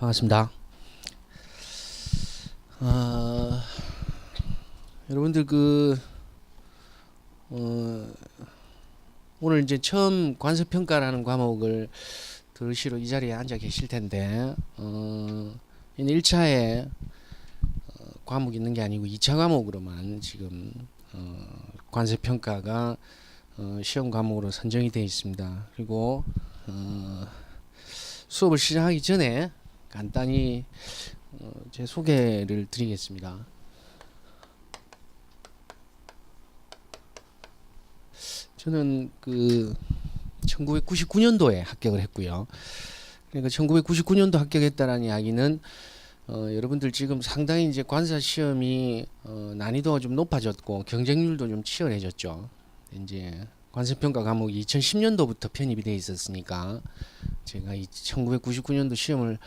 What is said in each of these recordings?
반갑습니다. 어, 여러분들 그 어, 오늘 이제 처음 관세 평가라는 과목을 들으시러 이 자리에 앉아 계실 텐데 어, 1차에 어, 과목이 있는 게 아니고 2차 과목으로만 지금 어, 관세 평가가 어, 시험 과목으로 선정이 되어 있습니다. 그리고 어, 수업을 시작하기 전에 간단히 어, 제 소개를 드리겠습니다. 저는 그 1999년도에 합격을 했고요. 그러니까 1999년도 합격했다라는 이야기는 어, 여러분들 지금 상당히 이제 관사 시험이 어, 난이도가 좀 높아졌고 경쟁률도 좀 치열해졌죠. 이제 관세평가 과목이 2010년도부터 편입이 돼 있었으니까 제가 이 1999년도 시험을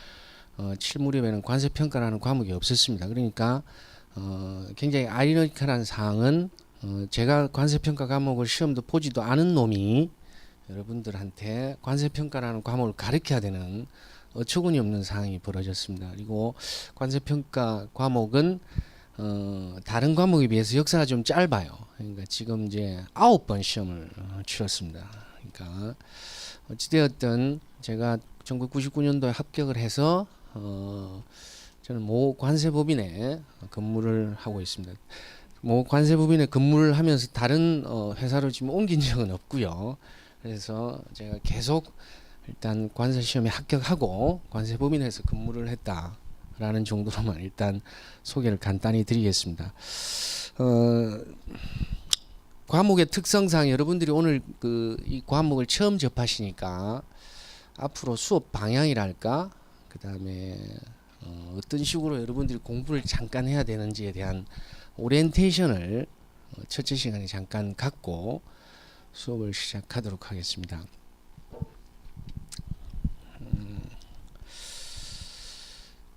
어, 칠 무렵에는 관세평가라는 과목이 없었습니다. 그러니까 어, 굉장히 아이러니컬한 사항은 어, 제가 관세평가 과목을 시험도 보지도 않은 놈이 여러분들한테 관세평가라는 과목을 가르쳐야 되는 어처구니 없는 상황이 벌어졌습니다. 그리고 관세평가 과목은 어, 다른 과목에 비해서 역사가 좀 짧아요. 그러니까 지금 이제 아홉 번 시험을 어, 치렀습니다. 그러니까 어찌되었든 제가 1999년도에 합격을 해서 어, 저는 모 관세법인에 근무를 하고 있습니다. 모 관세법인에 근무를 하면서 다른 어, 회사로 지금 옮긴 적은 없고요. 그래서 제가 계속 일단 관세 시험에 합격하고 관세법인에서 근무를 했다라는 정도로만 일단 소개를 간단히 드리겠습니다. 어, 과목의 특성상 여러분들이 오늘 그 이 과목을 처음 접하시니까 앞으로 수업 방향이랄까 그 다음에 어, 어떤 식으로 여러분들이 공부를 잠깐 해야 되는지에 대한 오리엔테이션을 어, 첫째 시간에 잠깐 갖고 수업을 시작하도록 하겠습니다. 음,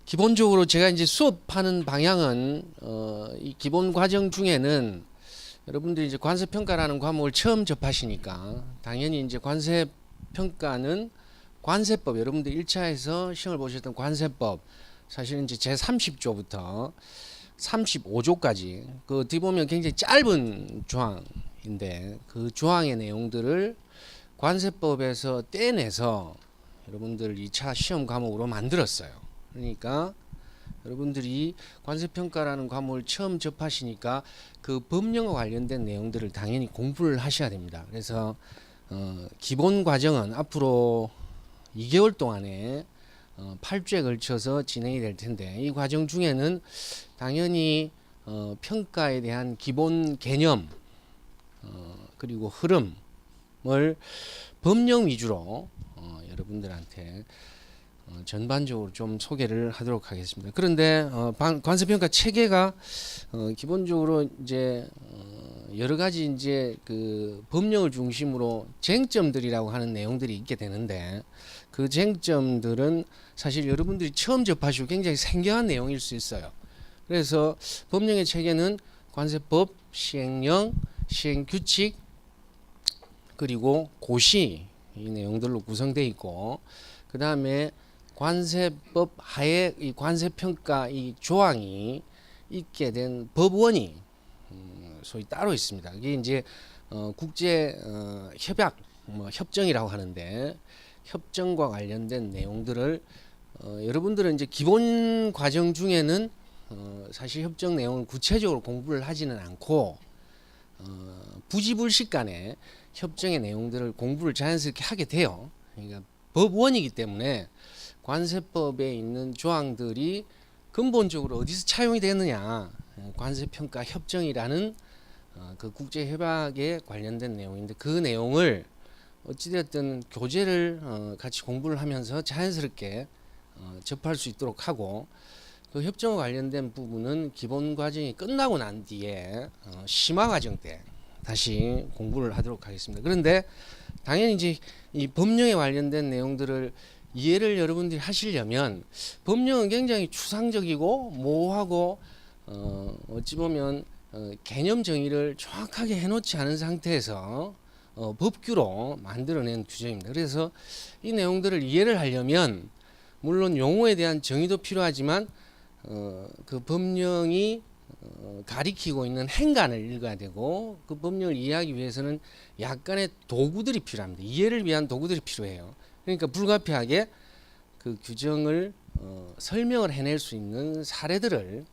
기본적으로 제가 이제 수업하는 방향은 어, 이 기본 과정 중에는 여러분들이 이제 관세 평가라는 과목을 처음 접하시니까 당연히 이제 관세 평가는 관세법 여러분들 1차에서 시험을 보셨던 관세법 사실은 이제 제 30조부터 35조까지 그 어떻게 보면 굉장히 짧은 조항인데 그 조항의 내용들을 관세법에서 떼내서 여러분들 2차 시험 과목으로 만들었어요. 그러니까 여러분들이 관세평가라는 과목을 처음 접하시니까 그 법령과 관련된 내용들을 당연히 공부를 하셔야 됩니다. 그래서 어, 기본 과정은 앞으로 2개월 동안에 어, 8주에 걸쳐서 진행이 될 텐데 이 과정 중에는 당연히 어, 평가에 대한 기본 개념 어, 그리고 흐름을 법령 위주로 어, 여러분들한테 어, 전반적으로 좀 소개를 하도록 하겠습니다. 그런데 관세평가 체계가 어, 기본적으로 이제 어, 여러 가지 이제 그 법령을 중심으로 쟁점들이라고 하는 내용들이 있게 되는데 그 쟁점들은 사실 여러분들이 처음 접하시고 굉장히 생경한 내용일 수 있어요. 그래서 법령의 체계는 관세법, 시행령, 시행규칙 그리고 고시 이 내용들로 구성되어 있고 그 다음에 관세법 하에 이 관세평가 이 조항이 있게 된 법원이 음, 소위 따로 있습니다. 이게 이제 어, 국제 어, 협약 뭐 협정이라고 하는데 협정과 관련된 내용들을 어, 여러분들은 이제 기본 과정 중에는 어, 사실 협정 내용을 구체적으로 공부를 하지는 않고 어, 부지불식 간에 협정의 내용들을 공부를 자연스럽게 하게 돼요. 그러니까 법원이기 때문에 관세법에 있는 조항들이 근본적으로 어디서 차용이 되느냐 어, 관세평가 협정이라는 어, 그 국제 협약에 관련된 내용인데 그 내용을 어찌되었든 교재를 어, 같이 공부를 하면서 자연스럽게 어, 접할 수 있도록 하고 그 협정과 관련된 부분은 기본 과정이 끝나고 난 뒤에 어, 심화 과정 때 다시 공부를 하도록 하겠습니다. 그런데 당연히 이제 이 법령에 관련된 내용들을 이해를 여러분들이 하시려면 법령은 굉장히 추상적이고 모호하고 어, 어찌 보면 어, 개념 정의를 정확하게 해놓지 않은 상태에서 어, 법규로 만들어낸 규정입니다. 그래서 이 내용들을 이해를 하려면 물론 용어에 대한 정의도 필요하지만 어, 그 법령이 어, 가리키고 있는 행간을 읽어야 되고 그 법령을 이해하기 위해서는 약간의 도구들이 필요합니다. 이해를 위한 도구들이 필요해요. 그러니까 불가피하게 그 규정을 어, 설명을 해낼 수 있는 사례들을